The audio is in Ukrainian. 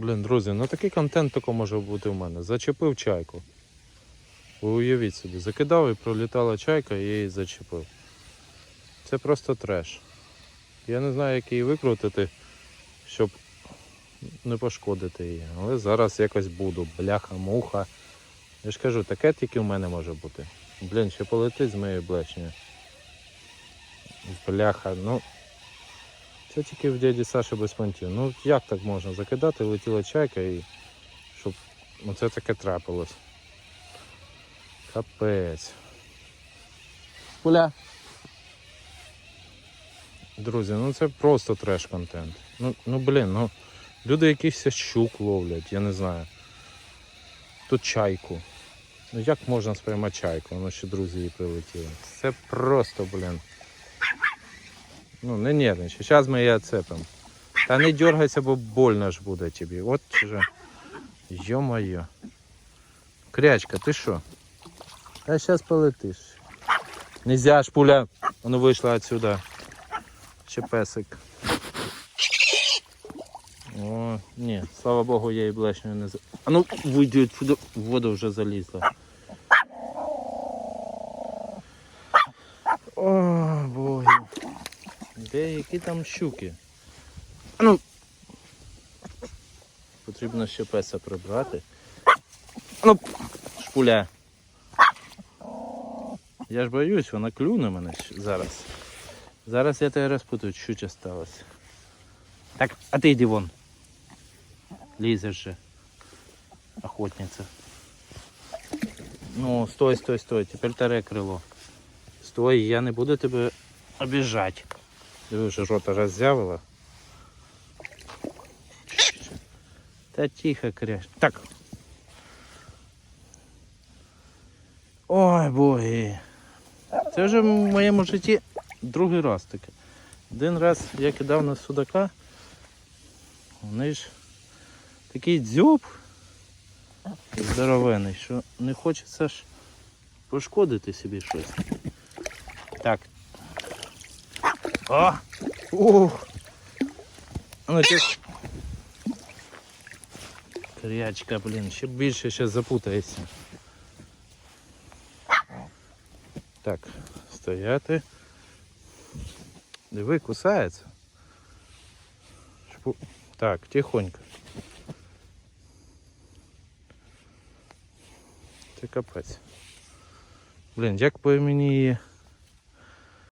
Блін, друзі, ну такий контент тільки може бути в мене. Зачепив чайку. Ви уявіть собі, закидав і пролітала чайка і я її зачепив. Це просто треш. Я не знаю, як її викрутити, щоб не пошкодити її. Але зараз якось буду. Бляха, муха. Я ж кажу, таке тільки в мене може бути. Блін, ще полетить з моєю блешнею. Бляха, ну. Це тільки в дяді Саші без понтів. Ну як так можна закидати, летіла чайка і щоб оце таке трапилось. Капець. Пуля. Друзі, ну це просто треш контент. Ну, ну блін, ну люди якийсь щук ловлять, я не знаю. Тут чайку. Ну як можна сприймати чайку? Воно ще друзі її прилетіли. Це просто, блін. Ну, не нервничай. Зараз ми її оцепимо. Та не дергайся, бо больно ж буде тобі. От же. Йо-моє. Крячка, ти що? Та зараз полетиш. Нельзя ж пуля. Воно вийшла отсюда. Ще песик. О, ні, слава Богу, я і блешню не за. А ну вийди в воду вже залізла. О, боги. Де які там щуки? А ну. Потрібно ще песа прибрати. А ну, шпуля. Я ж боюсь, вона клюне мене зараз. Зараз я тебе розпутаю, щуча сталося. Так, а ти йди вон. Лізеш же. Охотниця. Ну, стой, стой, стой. Тепер таре крило. Стой, я не буду тебе обіжати. Диви, вже рота роззявила. Та тихо кряж. Так. Ой, боги. Це вже в моєму житті другий раз таке. Один раз я кидав на судака. Вони ж такий дзьоб здоровений, що не хочеться ж пошкодити собі щось. Так. О! Ух! Ну, ти... Крячка, блін, ще більше ще запутається. Так, стояти. Диви, кусається. Шпу... Так, тихонько. Це капець. Блін, як би мені її